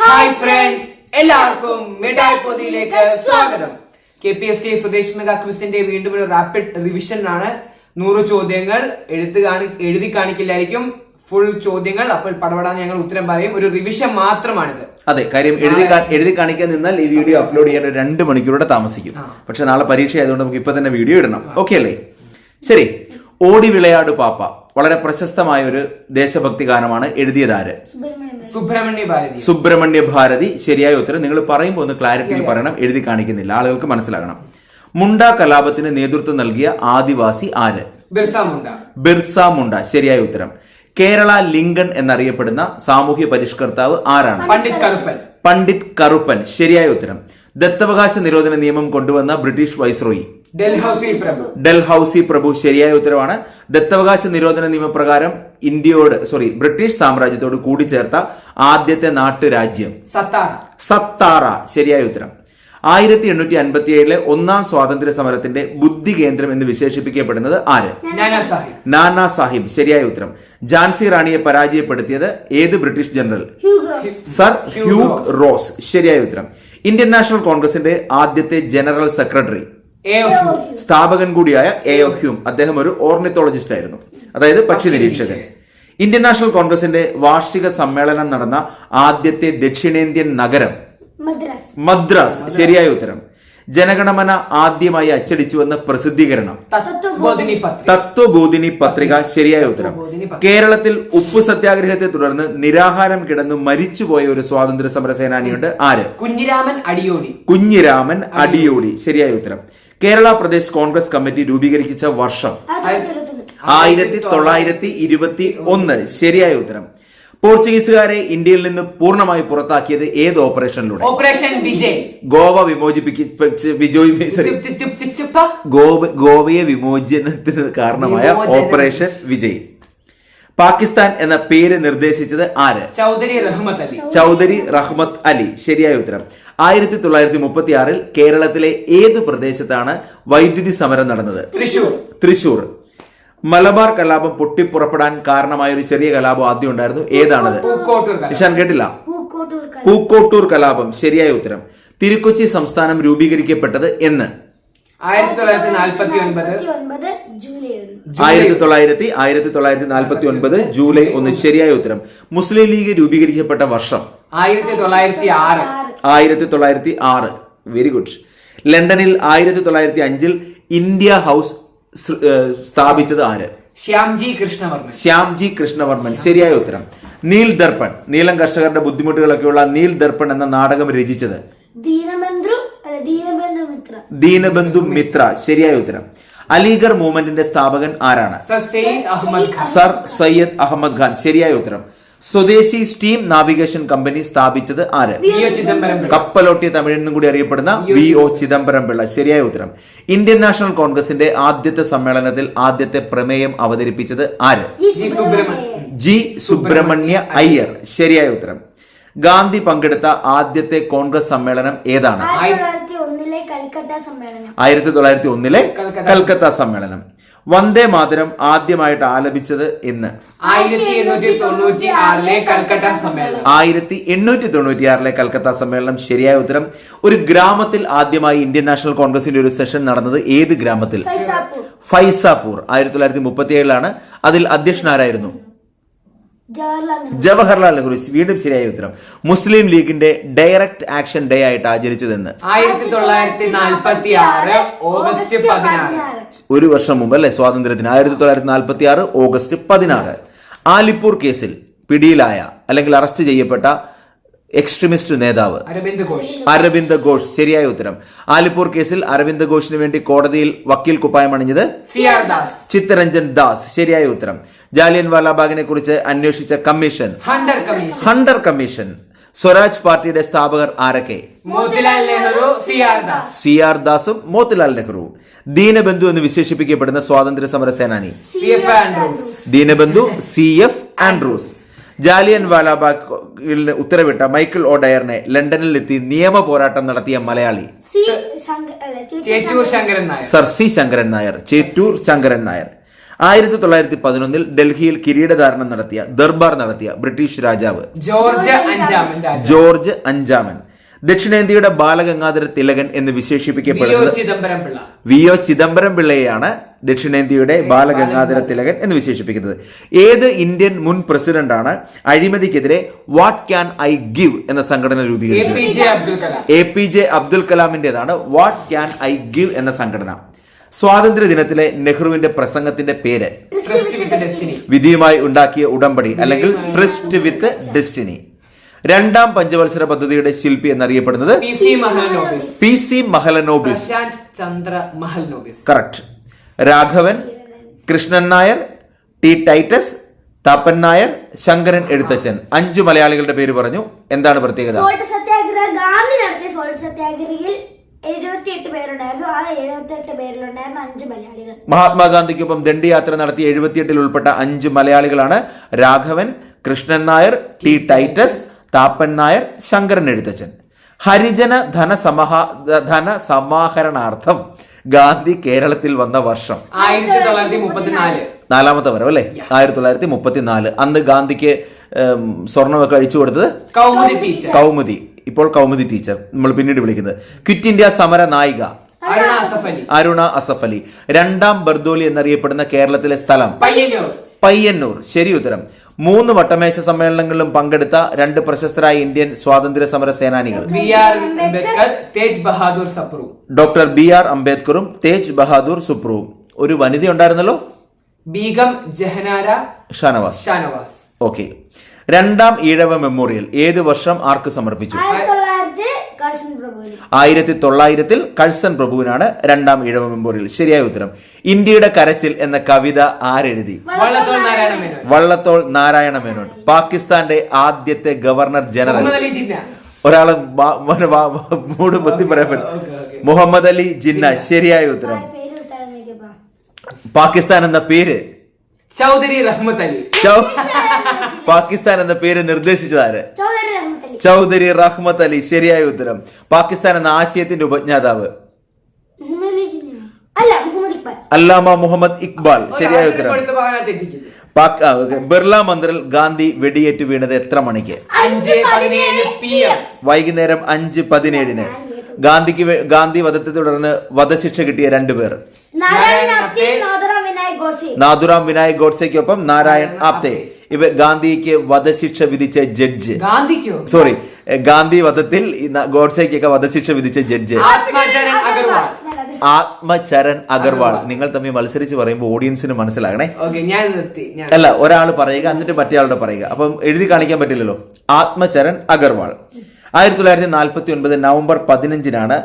Hi friends എല്ലാവർക്കും മിഠായി പൊതിയിലേക്ക് സ്വാഗതം. K P S T Swadesh mega ക്വിസിന്റെ വീണ്ടും ഒരു റാപ്പിഡ് റിവിഷൻ ആണ്. നൂറ് ചോദ്യങ്ങൾ എഴുത്ത് കാണി എഴുതി കാണിക്കില്ലായിരിക്കും. ഫുൾ ചോദ്യങ്ങൾ അപ്പോൾ പടപടാന്ന് ഞങ്ങൾ ഉത്തരം പറയും. ഒരു റിവിഷൻ മാത്രമാണിത്. അതെ കാര്യം എഴുതി എഴുതി കാണിക്കാൻ നിന്നാൽ ഈ വീഡിയോ അപ്ലോഡ് ചെയ്യാൻ ഒരു രണ്ട് മണിക്കൂറോടെ താമസിക്കും. പക്ഷെ നാളെ പരീക്ഷ ആയതുകൊണ്ട് നമുക്ക് ഇപ്പൊ തന്നെ വീഡിയോ ഇടണം. ഓക്കെ അല്ലേ? ശരി. ഓടി വിളയാട് പാപ്പ. വളരെ പ്രശസ്തമായ ഒരു ദേശഭക്തി ഗാനമാണ് എഴുതിയതാര് സുബ്രഹ്മണ്യ ഭാരതി. സുബ്രഹ്മണ്യ ഭാരതി. ശരിയായ ഉത്തരം. നിങ്ങൾ പറയുമ്പോൾ ഒന്ന് ക്ലാരിറ്റിയിൽ പറയണം. എഴുതി കാണിക്കുന്നില്ല. ആളുകൾക്ക് മനസ്സിലാകണം. മുണ്ട കലാപത്തിന് നേതൃത്വം നൽകിയ ആദിവാസി ആര്? ബിർസ മുണ്ട. ബിർസ മുണ്ട. ശരിയായ ഉത്തരം. കേരള ലിങ്കൺ എന്നറിയപ്പെടുന്ന സാമൂഹ്യ പരിഷ്കർത്താവ് ആരാണ്? പണ്ഡിറ്റ് കറുപ്പൻ. പണ്ഡിറ്റ് കറുപ്പൻ. ശരിയായ ഉത്തരം. ദത്തവകാശ നിരോധന നിയമം കൊണ്ടുവന്ന ബ്രിട്ടീഷ് വൈസ്രോയി. ഡൽഹൌസി പ്രഭു. ഡൽഹൌസി പ്രഭു ശരിയായ ഉത്തരവാണ്. ദത്തവകാശ നിരോധന നിയമപ്രകാരം ഇന്ത്യയോട് സോറി ബ്രിട്ടീഷ് സാമ്രാജ്യത്തോട് കൂടിച്ചേർത്ത ആദ്യത്തെ നാട്ടുരാജ്യം. സത്താറ. സത്താറ. ശരിയായ ഉത്തരം. ആയിരത്തി എണ്ണൂറ്റി അൻപത്തി ഏഴിലെ ഒന്നാം സ്വാതന്ത്ര്യ സമരത്തിന്റെ ബുദ്ധി കേന്ദ്രം എന്ന് വിശേഷിപ്പിക്കപ്പെടുന്നത് ആര്? നാനാ സാഹിബ്. ശരിയായ ഉത്തരം. ജാൻസി റാണിയെ പരാജയപ്പെടുത്തിയത് ഏത് British general? Sir Hugh Rose. ശരിയായ ഉത്തരം. ഇന്ത്യൻ നാഷണൽ കോൺഗ്രസിന്റെ ആദ്യത്തെ general secretary. A O Hume. സ്ഥാപകൻ കൂടിയായ എ ഒ ഹ്യൂം. അദ്ദേഹം ഒരു ഓർണിത്തോളജിസ്റ്റ് ആയിരുന്നു. അതായത് പക്ഷി നിരീക്ഷകൻ. ഇന്ത്യൻ നാഷണൽ കോൺഗ്രസിന്റെ വാർഷിക സമ്മേളനം നടന്ന ആദ്യത്തെ ദക്ഷിണേന്ത്യൻ നഗരം. മദ്രാസ്. മദ്രാസ്. ശരിയായ ഉത്തരം. ജനഗണമന ആദ്യമായി അച്ചടിച്ചുവെന്ന പ്രസിദ്ധീകരണം. തത്വബോധിനി പത്രിക. ശരിയായ ഉത്തരം. കേരളത്തിൽ ഉപ്പ് സത്യാഗ്രഹത്തെ തുടർന്ന് നിരാഹാരം കിടന്ന് മരിച്ചുപോയ ഒരു സ്വാതന്ത്ര്യ സമര സേനാനിയുണ്ട്. ആര്? കുഞ്ഞിരാമൻ അടിയോടി കുഞ്ഞിരാമൻ അടിയോടി ശരിയായ ഉത്തരം. കേരള പ്രദേശ് കോൺഗ്രസ് കമ്മിറ്റി രൂപീകരിച്ച വർഷം ആയിരത്തി തൊള്ളായിരത്തി ഇരുപത്തി ഒന്ന്. ശരിയായ ഉത്തരം. പോർച്ചുഗീസുകാരെ ഇന്ത്യയിൽ നിന്ന് പൂർണമായി പുറത്താക്കിയത് ഏത് ഓപ്പറേഷനിലൂടെ? ഓപ്പറേഷൻ വിജയ്. ഗോവ വിമോചിപ്പിക്ക ഗോവയെ വിമോചനത്തിന് കാരണമായ ഓപ്പറേഷൻ വിജയ്. പാകിസ്ഥാൻ എന്ന പേര് നിർദ്ദേശിച്ചത് ആര്? ചൗധരി റഹ്മത്ത് അലി. ചൗധരി റഹ്മത്ത് അലി. ശരിയായ ഉത്തരം. ആയിരത്തി തൊള്ളായിരത്തി മുപ്പത്തി ആറിൽ കേരളത്തിലെ ഏത് പ്രദേശത്താണ് വൈദ്യുതി സമരം നടന്നത്? തൃശൂർ. തൃശൂർ. മലബാർ കലാപം പൊട്ടിപ്പുറപ്പെടാൻ കാരണമായ ഒരു ചെറിയ കലാപം ആദ്യം ഉണ്ടായിരുന്നു. ഏതാണത്? പൂക്കോട്ടൂർ കലാപം. നിഷാൻ കേട്ടില്ല? പൂക്കോട്ടൂർ കലാപം. ശരിയായ ഉത്തരം. തിരുക്കൊച്ചി സംസ്ഥാനം രൂപീകരിക്കപ്പെട്ടത് എന്ന്. ആയിരത്തി തൊള്ളായിരത്തി ആയിരത്തി തൊള്ളായിരത്തി നാൽപ്പത്തി ഒൻപത് ജൂലൈ ഒന്ന്. ശരിയായ ഉത്തരം. മുസ്ലിം ലീഗ് രൂപീകരിക്കപ്പെട്ട വർഷം. ആയിരത്തി തൊള്ളായിരത്തി ആറ്. ആയിരത്തി തൊള്ളായിരത്തി ആറ്. വെരി ഗുഡ് ലണ്ടനിൽ ആയിരത്തി തൊള്ളായിരത്തി അഞ്ചിൽ ഇന്ത്യ ഹൗസ് സ്ഥാപിച്ചത് ആര്? ശ്യാംജി കൃഷ്ണവർമ്മൻ. ശ്യാംജി കൃഷ്ണവർമ്മൻ. ശരിയായ ഉത്തരം. നീൽ ദർപ്പൺ. നീലം കർഷകരുടെ ബുദ്ധിമുട്ടുകളൊക്കെയുള്ള നീൽ ദർപ്പൺ എന്ന നാടകം രചിച്ചത്. ദീനബന്ധു മിത്ര. ശരിയായ ഉത്തരം. അലിഗർ മൂവ്മെന്റിന്റെ സ്ഥാപകൻ ആരാണ്? സർ സെയ്ദ് അഹമ്മദ് ഖാൻ. സർ സയ്യദ് അഹമ്മദ് ഖാൻ. ശരിയായ ഉത്തരം. സ്വദേശി സ്റ്റീം നാവിഗേഷൻ കമ്പനി സ്ഥാപിച്ചത് ആര്. കപ്പലോട്ടിയ തമിഴിനും കൂടി അറിയപ്പെടുന്ന വി ഒ ചിദംബരം. പിള്ള. ശരിയായ ഉത്തരം. ഇന്ത്യൻ നാഷണൽ കോൺഗ്രസിന്റെ ആദ്യത്തെ സമ്മേളനത്തിൽ ആദ്യത്തെ പ്രമേയം അവതരിപ്പിച്ചത് ആര്? ജി സുബ്രഹ്മണ്യ. അയ്യർ. ശരിയായ ഉത്തരം. ഗാന്ധി പങ്കെടുത്ത ആദ്യത്തെ കോൺഗ്രസ് സമ്മേളനം ഏതാണ്? ആയിരത്തി തൊള്ളായിരത്തി ഒന്നിലെ കൽക്കത്ത സമ്മേളനം. വന്ദേ മാതരം ആദ്യമായിട്ട് ആലപിച്ചത് എന്ന്. ആയിരത്തി എണ്ണൂറ്റി തൊണ്ണൂറ്റി ആറിലെ കൽക്കട്ട സമ്മേളനം. ആയിരത്തി എണ്ണൂറ്റി തൊണ്ണൂറ്റിയാറിലെ കൽക്കത്ത സമ്മേളനം ശരിയായ ഉത്തരം. ഒരു ഗ്രാമത്തിൽ ആദ്യമായി ഇന്ത്യൻ നാഷണൽ കോൺഗ്രസിന്റെ ഒരു സെഷൻ നടന്നത് ഏത് ഗ്രാമത്തിൽ? ഫൈസാപൂർ. ഫൈസാപൂർ. ആയിരത്തി തൊള്ളായിരത്തി മുപ്പത്തി ഏഴിലാണ് അതിൽ അധ്യക്ഷനാരായിരുന്നു? ജവഹർലാൽ നെഹ്റു. വീണ്ടും ശരിയായ ഉത്തരം. മുസ്ലിം ലീഗിന്റെ ഡയറക്ട് ആക്ഷൻ ഡേ ആയിട്ട് ആചരിച്ചതെന്ന്. ആയിരത്തി തൊള്ളായിരത്തി നാൽപ്പത്തി ആറ് ഓഗസ്റ്റ് പതിനാറ്. ഒരു വർഷം മുമ്പ് അല്ലെ? സ്വാതന്ത്ര്യത്തിന് ആയിരത്തി തൊള്ളായിരത്തി നാൽപ്പത്തി ആറ് ഓഗസ്റ്റ് പതിനാറ്. ആലിപ്പൂർ കേസിൽ പിടിയിലായ അല്ലെങ്കിൽ അറസ്റ്റ് ചെയ്യപ്പെട്ട എക്സ്ട്രീമിസ്റ്റ് നേതാവ് അരവിന്ദ് ഘോഷ്. അരവിന്ദ് ഘോഷ്. ശരിയായ ഉത്തരം. ആലിപ്പൂർ കേസിൽ അരവിന്ദ് ഘോഷിന് വേണ്ടി കോടതിയിൽ വക്കീൽ കുപ്പായം അണിഞ്ഞത് സി ആർ ദാസ്. ചിത്തരഞ്ജൻ ദാസ്. ശരിയായ ഉത്തരം. ജാലിയൻ വാലാബാഗിനെ കുറിച്ച് അന്വേഷിച്ച commission. Hunter commission. Hunter commission. Swaraj പാർട്ടിയുടെ സ്ഥാപകർ ആരൊക്കെ? Motilal Nehru C R Das. C R ദാസും Motilal Nehru. Deenabandhu എന്ന് വിശേഷിപ്പിക്കപ്പെടുന്ന സ്വാതന്ത്ര്യ സമര സേനാനി. C F Andrews. Deenabandhu C F Andrews. Jallian വാലാബാഗിൽ ഉത്തരവിട്ട മൈക്കിൾ ഒഡയറിനെ ലണ്ടനിലെത്തി നിയമ പോരാട്ടം നടത്തിയ മലയാളി. Chettur Sankaran Nair. Sir C Sankaran Nair Chettur Sankaran Nair. ആയിരത്തി തൊള്ളായിരത്തി പതിനൊന്നിൽ ഡൽഹിയിൽ കിരീടധാരണം നടത്തിയ ദർബാർ നടത്തിയ ബ്രിട്ടീഷ് രാജാവ്. ജോർജ് അഞ്ചാമൻ ജോർജ് അഞ്ചാമൻ. ദക്ഷിണേന്ത്യയുടെ ബാലഗംഗാധര തിലകൻ എന്ന് വിശേഷിപ്പിക്കപ്പെടുന്നത് വി ഒ ചിദംബരം പിള്ളയെയാണ് ദക്ഷിണേന്ത്യയുടെ ബാലഗംഗാധര തിലകൻ എന്ന് വിശേഷിപ്പിക്കുന്നത്. ഏത് ഇന്ത്യൻ മുൻ പ്രസിഡന്റാണ് അഴിമതിക്കെതിരെ വാട്ട് ക്യാൻ ഐ ഗിവ് എന്ന സംഘടന രൂപീകരിച്ചത്? എ പി ജെ അബ്ദുൽ കലാമിന്റേതാണ് വാട്ട് ക്യാൻ ഐ ഗിവ് എന്ന സംഘടന. സ്വാതന്ത്ര്യ ദിനത്തിലെ നെഹ്റുവിന്റെ പ്രസംഗത്തിന്റെ പേര് വിധിയുമായി ഉണ്ടാക്കിയ ഉടമ്പടി അല്ലെങ്കിൽ ട്രസ്റ്റ് വിത്ത് ഡെസ്റ്റിനി രണ്ടാം പഞ്ചവത്സര പദ്ധതിയുടെ ശില്പി എന്നറിയപ്പെടുന്നത് P C Mahalanobis. Mahalanobis. Chandra Mahalanobis correct Raghavan Krishnan Nair T Titus Thappan Nair Sankaran Ezhuthachan. അഞ്ചു മലയാളികളുടെ പേര് പറഞ്ഞു. എന്താണ് പ്രത്യേകത? സോൾട്ട് സത്യാഗ്രഹ. ഗാന്ധി നടത്തിയ സോൾട്ട് സത്യാഗ്രഹയിൽ എഴുപത്തിയെട്ട് പേരുണ്ടായിരുന്നു. ആ എഴുപത്തിയെട്ട് പേരിലുണ്ടായിരുന്ന അഞ്ച് മലയാളികൾ. മഹാത്മാഗാന്ധിക്കൊപ്പം ദണ്ഡിയാത്ര നടത്തി എഴുപത്തിയെട്ടിൽ ഉൾപ്പെട്ട അഞ്ച് മലയാളികളാണ് രാഘവൻ കൃഷ്ണൻ നായർ ടി ടൈറ്റസ് താപ്പൻ നായർ ശങ്കരൻ എഴുത്തച്ഛൻ. ഹരിജന ധനസമഹ ധനസമാഹരണാർത്ഥം ഗാന്ധി കേരളത്തിൽ വന്ന വർഷം. ആയിരത്തി തൊള്ളായിരത്തി മുപ്പത്തിനാല് നാലാമത്തെ വരവ് അല്ലേ? ആയിരത്തി തൊള്ളായിരത്തി മുപ്പത്തിനാല് അന്ന് ഗാന്ധിക്ക് സ്വർണമൊക്കെ അഴിച്ചു കൊടുത്തത്? കൗമുദി ടീച്ചർ. കൗമുദി. ഇപ്പോൾ കൗമുദി ടീച്ചർ. നമ്മൾ പിന്നീട് വിളിക്കുന്നത്. ക്വിറ്റ് ഇന്ത്യ സമര നായിക. അരുണ അസഫ് അലി. രണ്ടാം ബർദോലി എന്നറിയപ്പെടുന്ന കേരളത്തിലെ സ്ഥലം? പയ്യന്നൂർ. പയ്യന്നൂർ. ശരി ഉത്തരം. മൂന്ന് വട്ടമേശ സമ്മേളനങ്ങളിലും പങ്കെടുത്ത രണ്ട് പ്രശസ്തരായ ഇന്ത്യൻ സ്വാതന്ത്ര്യ സമര സേനാനികൾ B R Ambedkar Tej Bahadur Sapru. Doctor B R അംബേദ്കറും Tej Bahadur സുപ്രുവും ഒരു വനിത ഉണ്ടായിരുന്നല്ലോ? ബീഗം ജഹനാര ഷാനവാസ്. ഷാനവാസ്. ഓക്കെ. രണ്ടാം ഈഴവ മെമ്മോറിയൽ. ഏത് വർഷം ആർക്ക് സമർപ്പിച്ചു? ആയിരത്തി തൊള്ളായിരത്തിൽ കഴ്സൺ പ്രഭുവിനാണ് രണ്ടാം ഇഴവ മെമ്മോറിയൽ. ശരിയായ ഉത്തരം. ഇന്ത്യയുടെ കരച്ചിൽ എന്ന കവിത ആരെഴുതി? വള്ളത്തോൾ നാരായണ മേനോൻ. പാകിസ്ഥാന്റെ ആദ്യത്തെ ഗവർണർ ജനറൽ. ഒരാളെ മൂട് ബുദ്ധി പറയാൻ. മുഹമ്മദ് അലി ജിന്ന ശരിയായ ഉത്തരം. പാകിസ്ഥാൻ എന്ന പേര്? ചൗധരി റഹ്മത്ത് അലി. ചൗ- പാകിസ്ഥാൻ എന്ന പേര് നിർദ്ദേശിച്ചതാര് ചൗധരി റഹ്മത്ത് അലി. ചൗധരി റഹ്മത് അലി. ശരിയായ ഉത്തരം. പാകിസ്ഥാൻ എന്ന ആശയത്തിന്റെ ഉപജ്ഞാതാവ്. അല്ലാമ മുഹമ്മദ് ഇക്ബാൽ. ശരിയായ ഉത്തരം. ബിർള മന്ദിറിൽ ഗാന്ധി വെടിയേറ്റ് വീണത് എത്ര മണിക്ക്? വൈകുന്നേരം അഞ്ച് പതിനേഴിന്. ഗാന്ധിക്ക് ഗാന്ധി വധത്തെ തുടർന്ന് വധശിക്ഷ കിട്ടിയ രണ്ടുപേർ നാദുറാം ആപ്തെ നാദറാം വിനായക് ഗോഡ്സെ. നാഥുറാം വിനായക് ഗോഡ്സെക്കൊപ്പം നാരായൺ ആപ്തെ. ഇവ ഗാന്ധിക്ക് വധശിക്ഷ വിധിച്ച ജഡ്ജ്. ഗാന്ധിക്കോ? സോറി ഗാന്ധി വധത്തിൽ ഗോഡ്സേക്കൊക്കെ വധശിക്ഷ വിധിച്ച ജഡ്ജ്. ആത്മചരൺ അഗർവാൾ. ആത്മചരൺ അഗർവാൾ. നിങ്ങൾ തമ്മിൽ മത്സരിച്ച് പറയുമ്പോൾ ഓഡിയൻസിന് മനസ്സിലാകണേ. ഓക്കെ ഞാൻ നിർത്തി അല്ല ഒരാൾ പറയുക എന്നിട്ട് മറ്റേ ആളുടെ പറയുക. അപ്പം എഴുതി കാണിക്കാൻ പറ്റില്ലല്ലോ. ആത്മചരൺ അഗർവാൾ. ആയിരത്തി തൊള്ളായിരത്തി നാൽപ്പത്തി ഒൻപത് നവംബർ പതിനഞ്ചിനാണ്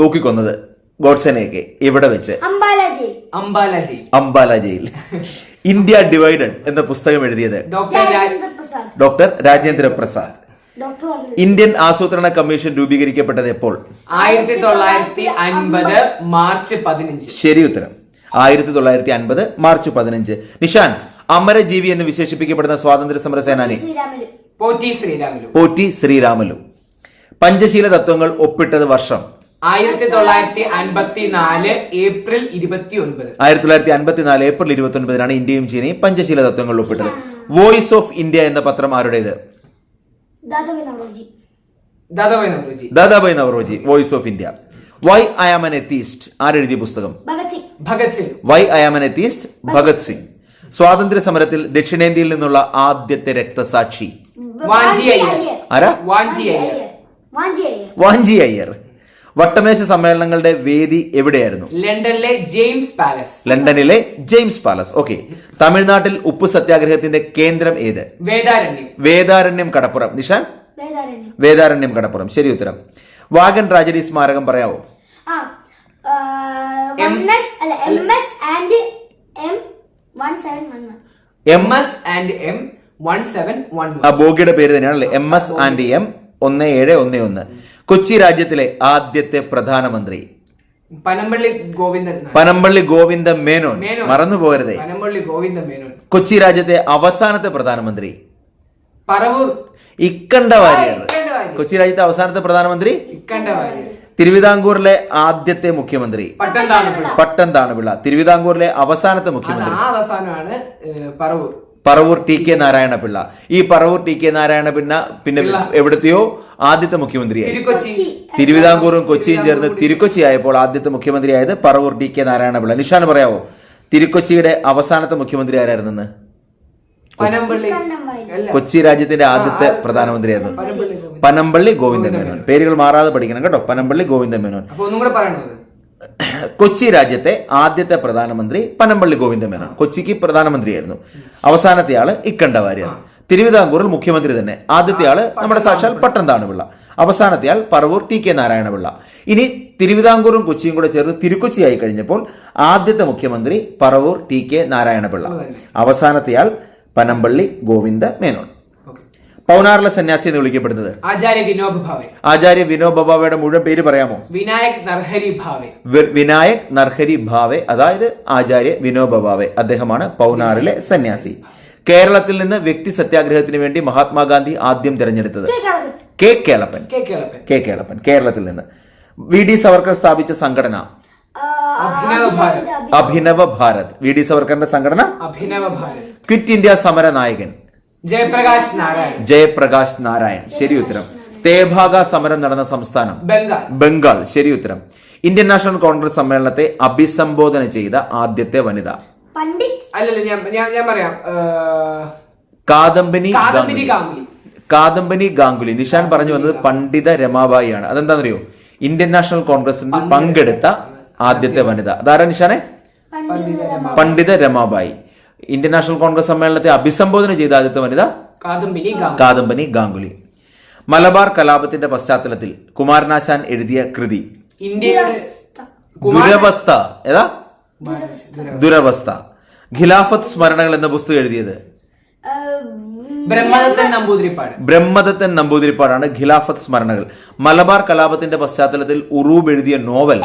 തൂക്കിക്കൊന്നത് ഗോഡ്സനെയൊക്കെ. ഇവിടെ വെച്ച്? അംബാല ജയിൽ. അംബാലജി അംബാല ജയിൽ. ഇന്ത്യ ഡിവൈഡഡ് എന്ന പുസ്തകം എഴുതിയത് doctor Rajendra Prasad doctor Rajendra Prasad Indian ആസൂത്രണ കമ്മീഷൻ രൂപീകരിക്കപ്പെട്ടത് എപ്പോൾ? ആയിരത്തി തൊള്ളായിരത്തി അൻപത് മാർച്ച് പതിനഞ്ച്. ശരി ഉത്തരം. ആയിരത്തി തൊള്ളായിരത്തി അൻപത് മാർച്ച് പതിനഞ്ച്. നിഷാൻ അമരജീവി എന്ന് വിശേഷിപ്പിക്കപ്പെടുന്ന സ്വാതന്ത്ര്യ സമര സേനാനി പോറ്റി ശ്രീരാമലു. പോറ്റി ശ്രീരാമലു. പഞ്ചശീല തത്വങ്ങൾ ഒപ്പിട്ടത് വർഷം ആയിരത്തി തൊള്ളായിരത്തി അൻപത്തി നാല് ഏപ്രിൽ ഇരുപത്തി ഒൻപത് ആയിരത്തി തൊള്ളായിരത്തി അൻപത്തി നാല് ഏപ്രിൽ ഇരുപത്തി ഒൻപതിനാണ് ഇന്ത്യയും ചീനയും പഞ്ചശീല തത്വങ്ങൾ ഒപ്പിട്ടത്. വോയിസ് ഓഫ് ഇന്ത്യ എന്ന പത്രം ആരുടേത്? Dadabhai Naoroji. Naoroji. Dadabhai Naoroji voice of India why I am an atheist ആരെഴുതിയ പുസ്തകം? Bhagat Singh. Bhagat why I am an atheist Bhagat Singh. സ്വാതന്ത്ര്യ സമരത്തിൽ ദക്ഷിണേന്ത്യയിൽ നിന്നുള്ള ആദ്യത്തെ രക്തസാക്ഷി. വാഞ്ചി അയ്യർ. ആരാ? വാഞ്ചി അയ്യർ. വാഞ്ചി അയ്യർ. വാഞ്ചി അയ്യർ. വട്ടമേശ സമ്മേളനങ്ങളുടെ വേദി എവിടെയായിരുന്നു? ലണ്ടനിലെ ജെയിംസ് പാലസ്. ലണ്ടനിലെ ജെയിംസ് പാലസ്. ഓക്കെ. തമിഴ്നാട്ടിൽ ഉപ്പു സത്യാഗ്രഹത്തിന്റെ കേന്ദ്രം ഏത്? വേദാരണ്യം. വേദാരണ്യം കടപ്പുറം. നിഷാൻ? വേദാരണ്യം. കടപ്പുറം. ശരി ഉത്തരം. വാഗൻ ട്രാജഡി സ്മാരകം പറയാവോ? M S and M one seven one ആ ബോഗിയുടെ പേര് തന്നെയാണല്ലേ? എം എസ് ആൻഡ് എം ഒന്ന് ഏഴ് ഒന്ന് ഒന്ന്. കൊച്ചി രാജ്യത്തിലെ ആദ്യത്തെ പ്രധാനമന്ത്രി. പനമ്പള്ളി ഗോവിന്ദൻ. പനമ്പള്ളി ഗോവിന്ദ മേനോൻ. മറന്നു പോകരുതേ. പനമ്പള്ളി ഗോവിന്ദ മേനോൻ. കൊച്ചി രാജ്യത്തെ അവസാനത്തെ പ്രധാനമന്ത്രി. പറവൂർ. ഇക്കണ്ട വാര്യർ. കൊച്ചി രാജ്യത്തെ അവസാനത്തെ പ്രധാനമന്ത്രി? ഇക്കണ്ട വാര്യർ. തിരുവിതാംകൂറിലെ ആദ്യത്തെ മുഖ്യമന്ത്രി. പട്ടം താണുപിള്ള. തിരുവിതാംകൂറിലെ അവസാനത്തെ മുഖ്യമന്ത്രി. അവസാനമാണ് പറവൂർ. പറവൂർ ടി കെ നാരായണ പിള്ള ഈ പറവൂർ ടി കെ നാരായണ നാരായണപിള്ള പിന്നെ എവിടത്തെയോ? ആദ്യത്തെ മുഖ്യമന്ത്രിയായി. തിരുക്കൊച്ചി. തിരുവിതാംകൂറും കൊച്ചിയും ചേർന്ന് തിരുക്കൊച്ചി ആയപ്പോൾ ആദ്യത്തെ മുഖ്യമന്ത്രിയായത് പറവൂർ ടി കെ നാരായണ പിള്ള നിഷാന് പറയാവോ? തിരുക്കൊച്ചിയുടെ അവസാനത്തെ മുഖ്യമന്ത്രി ആരായിരുന്നെന്ന് കൊച്ചി രാജ്യത്തിന്റെ ആദ്യത്തെ പ്രധാനമന്ത്രിയായിരുന്നു. പനമ്പള്ളി ഗോവിന്ദൻ. മേനോൻ. പേരുകൾ മാറാതെ പഠിക്കണം കേട്ടോ. പനമ്പള്ളി ഗോവിന്ദൻ മേനോൻ. കൊച്ചി രാജ്യത്തെ ആദ്യത്തെ പ്രധാനമന്ത്രി പനമ്പള്ളി ഗോവിന്ദ മേനോൻ. കൊച്ചിക്ക് പ്രധാനമന്ത്രിയായിരുന്നു. അവസാനത്തെ ആൾ ഇക്കണ്ട വാര്യർ തിരുവിതാംകൂറിൽ മുഖ്യമന്ത്രി തന്നെ. ആദ്യത്തെ ആൾ നമ്മുടെ സാക്ഷാൽ പട്ടം താണുപിള്ള അവസാനത്തെ ആൾ പറവൂർ ടി കെ നാരായണപിള്ള. ഇനി തിരുവിതാംകൂറും കൊച്ചിയും കൂടെ ചേർന്ന് തിരുക്കൊച്ചി ആയി കഴിഞ്ഞപ്പോൾ ആദ്യത്തെ മുഖ്യമന്ത്രി പറവൂർ ടി കെ നാരായണപിള്ള. അവസാനത്തെ ആൾ പനമ്പള്ളി ഗോവിന്ദ മേനോൻ. പൗനാറിലെ സന്യാസി എന്ന് വിളിക്കപ്പെടുന്നത്. ആചാര്യ വിനോബ് ഭാവെ. ആചാര്യ വിനോബ് ഭാവയുടെ മുഴുവൻ പേര് പറയാമോ? വിനായക് നർഹരി ഭാവെ. വിനായക് നർഹരി ഭാവെ അതായത് ആചാര്യ വിനോബ ഭാവെ അദ്ദേഹമാണ് പൗനാറിലെ സന്യാസി. കേരളത്തിൽ നിന്ന് വ്യക്തി സത്യാഗ്രഹത്തിന് വേണ്ടി മഹാത്മാഗാന്ധി ആദ്യം തിരഞ്ഞെടുത്തത് കെ കേളപ്പൻ. കെ കേളപ്പൻ. കേരളത്തിൽ നിന്ന്. വി ഡി സവർക്കർ സ്ഥാപിച്ച സംഘടന? അഭിനവ ഭാരത്. അഭിനവ ഭാരത്. വി ഡി സവർക്കറിന്റെ സംഘടന? അഭിനവ ഭാരത്. ക്വിറ്റ് ഇന്ത്യ സമര നായകൻ. ജയപ്രകാശ് നാരായൺ. ജയപ്രകാശ് നാരായൺ. ശരി ഉത്തരം. തേഭാഗ സമരം നടന്ന സംസ്ഥാനം? ബംഗാൾ. ബംഗാൾ. ശരി ഉത്തരം. ഇന്ത്യൻ നാഷണൽ കോൺഗ്രസ് സമ്മേളനത്തെ അഭിസംബോധന ചെയ്ത ആദ്യത്തെ വനിത? പണ്ഡിറ്റ്. അല്ലല്ല ഞാൻ ഞാൻ ഞാൻ പറയാം. കാദംബനി. ഗാംഗുലി. ഗാംഗുലി. നിഷാൻ പറഞ്ഞു വന്നത് പണ്ഡിത രമാബായി ആണ് അതെന്താണെന്നറിയോ ഇന്ത്യൻ നാഷണൽ കോൺഗ്രസിൽ പങ്കെടുത്ത ആദ്യത്തെ വനിത. അതാരാ നിഷാനെ? പണ്ഡിത രമാബായി. ഇന്ത്യൻ നാഷണൽ കോൺഗ്രസ് സമ്മേളനത്തെ അഭിസംബോധന ചെയ്ത ആദ്യത്തെ വനിത കാദംബിനി ഗാംഗുലി. കാദംബനി ഗാംഗുലി. മലബാർ കലാപത്തിന്റെ പശ്ചാത്തലത്തിൽ കുമാരനാശാൻ എഴുതിയ കൃതി. ദുരവസ്ഥ. ഏതാ? ദുരവസ്ഥ. ഖിലാഫത്ത് സ്മരണകൾ എന്ന പുസ്തകം എഴുതിയത്. ബ്രഹ്മദത്തൻ നമ്പൂതിരിപ്പാട്. ബ്രഹ്മദത്തൻ നമ്പൂതിരിപ്പാടാണ് ഖിലാഫത്ത് സ്മരണകൾ. മലബാർ കലാപത്തിന്റെ പശ്ചാത്തലത്തിൽ ഉറൂബ് എഴുതിയ നോവൽ.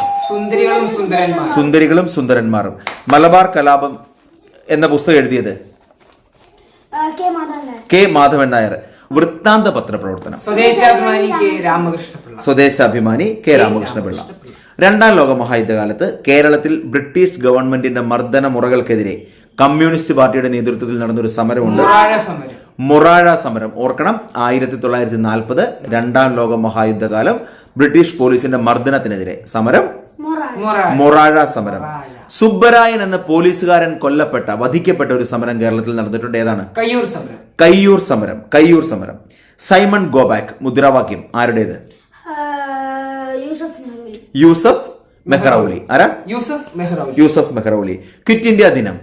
സുന്ദരികളും സുന്ദരന്മാരും. മലബാർ കലാപം എന്ന പുസ്തകം എഴുതിയത്? കെ മാധവൻ നായർ. വൃത്താന്ത പത്രപ്രവർത്തനം. സ്വദേശാഭിമാനി കെ രാമകൃഷ്ണപിള്ള. സ്വദേശാഭിമാനി കെ രാമകൃഷ്ണപിള്ള. രണ്ടാം ലോക മഹായുദ്ധകാലത്ത് കേരളത്തിൽ ബ്രിട്ടീഷ് ഗവൺമെന്റിന്റെ മർദ്ദന മുറകൾക്കെതിരെ കമ്മ്യൂണിസ്റ്റ് പാർട്ടിയുടെ നേതൃത്വത്തിൽ നടന്നൊരു സമരമുണ്ട്. മുറാഴ സമരം. ഓർക്കണം ആയിരത്തി തൊള്ളായിരത്തി നാൽപ്പത് രണ്ടാം ലോക മഹായുദ്ധകാലം ബ്രിട്ടീഷ് പോലീസിന്റെ മർദ്ദനത്തിനെതിരെ സമരം. മുറാഴ സമരം. സുബ്ബരായൻ എന്ന പോലീസുകാരൻ കൊല്ലപ്പെട്ട വധിക്കപ്പെട്ട ഒരു സമരം കേരളത്തിൽ നടന്നിട്ടുണ്ട്. ഏതാണ്? കയ്യൂർ സമരം. കയ്യൂർ സമരം. കയ്യൂർ സമരം. സൈമൺ ഗോബാക്ക് മുദ്രാവാക്യം. ആരുടേത്? യൂസഫ് മെഹ്റൌലി ആരാ? യൂസഫ് മെഹ്റൌലി യൂസഫ് മെഹ്റൌലി ക്വിറ്റ് ഇന്ത്യ ദിനം.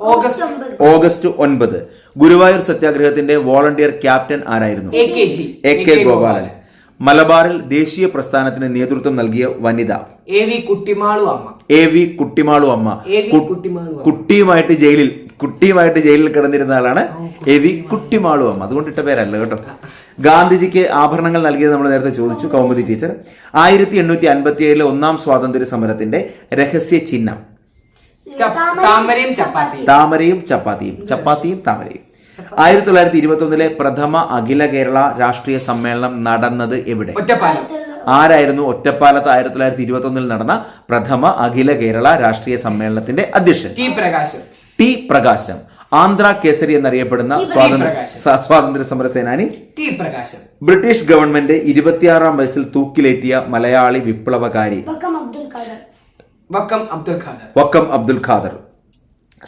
ഓഗസ്റ്റ് ഓഗസ്റ്റ് ഒൻപത്. ഗുരുവായൂർ സത്യാഗ്രഹത്തിന്റെ വോളണ്ടിയർ ക്യാപ്റ്റൻ ആരായിരുന്നു? A K G. A K Gopalan. മലബാറിൽ ദേശീയ പ്രസ്ഥാനത്തിന് നേതൃത്വം നൽകിയ വനിത. എ വി കുട്ടിമാളു അമ്മ. എ വി കുട്ടിമാളു അമ്മ. എ വി കു- കുട്ടിമാളു അമ്മ. കുട്ടിയുമായിട്ട് ജയിലിൽ കുട്ടിയുമായിട്ട് ജയിലിൽ കിടന്നിരുന്ന ആളാണ് എ വി കുട്ടിമാളു അമ്മ. അതുകൊണ്ട് ഇട്ട പേരല്ല കേട്ടോ. ഗാന്ധിജിക്ക് ആഭരണങ്ങൾ നൽകിയത് നമ്മൾ നേരത്തെ ചോദിച്ചു കൗമുദി ടീച്ചർ. ആയിരത്തി എണ്ണൂറ്റി അൻപത്തി ഏഴിലെ ഒന്നാം സ്വാതന്ത്ര്യ സമരത്തിന്റെ രഹസ്യ ചിഹ്നം. ചപ്പ- താമരയും ചപ്പാത്തി താമരയും ചപ്പാത്തിയും. ചപ്പാത്തിയും താമരയും. ആയിരത്തി തൊള്ളായിരത്തി ഇരുപത്തി ഒന്നിലെ പ്രഥമ അഖില കേരള രാഷ്ട്രീയ സമ്മേളനം നടന്നത് എവിടെ? ഒറ്റപ്പാലം. ആരായിരുന്നു ഒറ്റപ്പാലത്ത് ആയിരത്തി തൊള്ളായിരത്തി ഇരുപത്തി ഒന്നിൽ നടന്ന പ്രഥമ അഖില കേരള രാഷ്ട്രീയ സമ്മേളനത്തിന്റെ അധ്യക്ഷൻ? ടി പ്രകാശം. ടി പ്രകാശം. ആന്ധ്ര കേസരി എന്നറിയപ്പെടുന്ന സ്വാതന്ത്ര്യ സമര സേനാനി? ടി പ്രകാശം. ബ്രിട്ടീഷ് ഗവൺമെന്റ് ഇരുപത്തിയാറാം വയസ്സിൽ തൂക്കിലേറ്റിയ മലയാളി വിപ്ലവകാരി ബക്കം അബ്ദുൽ ഖാദർ. വക്കം അബ്ദുൽ ഖാദർ. വക്കം അബ്ദുൽ ഖാദർ.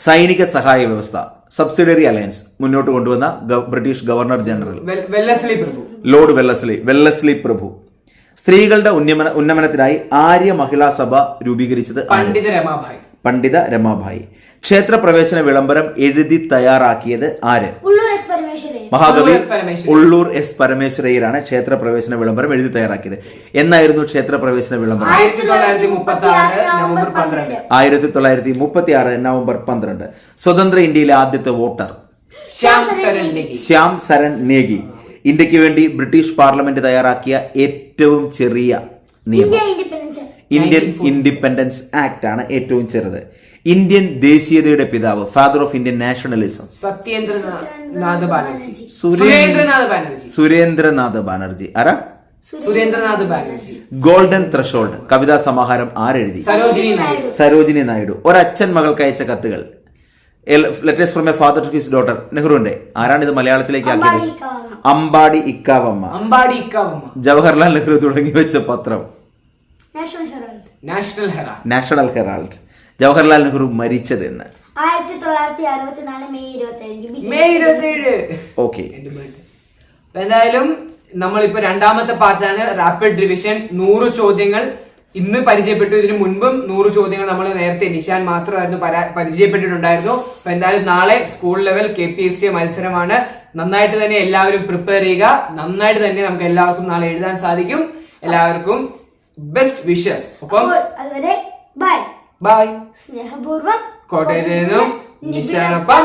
സൈനിക സഹായ വ്യവസ്ഥ. സബ്സിഡറി അലയൻസ് മുന്നോട്ട് കൊണ്ടുവന്ന ബ്രിട്ടീഷ് ഗവർണർ ജനറൽ. വെല്ലസ്ലി പ്രഭു. ലോർഡ് വെല്ലസ്ലി വെല്ലസ്ലി പ്രഭു. സ്ത്രീകളുടെ ഉന്നമന ഉന്നമനത്തിനായി ആര്യ മഹിളാ സഭ രൂപീകരിച്ചത് പണ്ഡിത രമാഭായി. പണ്ഡിത രമാഭായി. ക്ഷേത്രപ്രവേശന വിളംബരം എഴുതി തയ്യാറാക്കിയത് ആര്? ഉള്ളൂർ എസ് പരമേശ്വരൻ. മഹാകവി ഉള്ളൂർ എസ് പരമേശ്വരയ്യരാണ് ക്ഷേത്രപ്രവേശന വിളംബരം എഴുതി തയ്യാറാക്കിയത്. എന്നായിരുന്നു ക്ഷേത്രപ്രവേശന വിളംബരം? ആയിരത്തി തൊള്ളായിരത്തി മുപ്പത്തി ആറ് നവംബർ പന്ത്രണ്ട്. സ്വതന്ത്ര ഇന്ത്യയിലെ ആദ്യത്തെ വോട്ടർ? ശ്യാം സരൺ നെഗി. ഇന്ത്യയ്ക്ക് വേണ്ടി ബ്രിട്ടീഷ് പാർലമെന്റ് തയ്യാറാക്കിയ ഏറ്റവും ചെറിയ നിയമം. India independence. Indian independence act ആണ് ഏറ്റവും ചെറുത്. ഇന്ത്യൻ ദേശീയതയുടെ പിതാവ് father of Indian nationalism Satyendranath Banerjee. Surendranath Banerjee. Surendranath Banerjee. ആരാ? സുരേന്ദ്രനാഥ് ബാനർജി. Golden threshold. കവിതാ സമാഹാരം ആരെഴുതി? സരോജിനി നായിഡു. സരോജിനി നായിഡു. ഒരച്ഛൻ മകൾക്ക് അയച്ച കത്തുകൾ. Letters from a father to his daughter നെഹ്റുവിന്റെ. ആരാണ് ഇത് മലയാളത്തിലേക്ക് ആക്കിയത്? അമ്പാടി ഇക്കാവമ്മ. അമ്പാടി ഇക്കാവമ്മ. ജവഹർലാൽ നെഹ്റു തുടങ്ങി വെച്ച പത്രം. National herald. നാഷണൽ ഹെറ നാഷണൽ ഹെറാൾഡ്. ജവഹർലാൽ നെഹ്റു മരിച്ചത് എന്ന് ആയിരത്തി തൊള്ളായിരത്തി അറുപത്തിനാല് മെയ് ഇരുപത്തി ഓക്കെ. അപ്പൊ എന്തായാലും നമ്മളിപ്പോ രണ്ടാമത്തെ പാർട്ടാണ് റാപ്പിഡ് റിവിഷൻ നൂറ് ചോദ്യങ്ങൾ ഇന്ന് പരിചയപ്പെട്ടു. ഇതിനു മുൻപും നൂറ് ചോദ്യങ്ങൾ നമ്മൾ നേരത്തെ നിഷാൻ മാത്രമായിരുന്നു പരാ- പരിചയപ്പെട്ടിട്ടുണ്ടായിരുന്നു. അപ്പൊ എന്തായാലും നാളെ school level K P S T മത്സരമാണ്. നന്നായിട്ട് തന്നെ എല്ലാവരും പ്രിപ്പയർ ചെയ്യുക. നന്നായിട്ട് തന്നെ നമുക്ക് എല്ലാവർക്കും നാളെ എഴുതാൻ സാധിക്കും. എല്ലാവർക്കും ബെസ്റ്റ് വിഷസ് ഒപ്പം അപ്പോൾ അതുവരെ ബൈ ബൈ. സ്നേഹപൂർവം കോട്ടയത്ത് നിന്നും നിശാനൊപ്പം.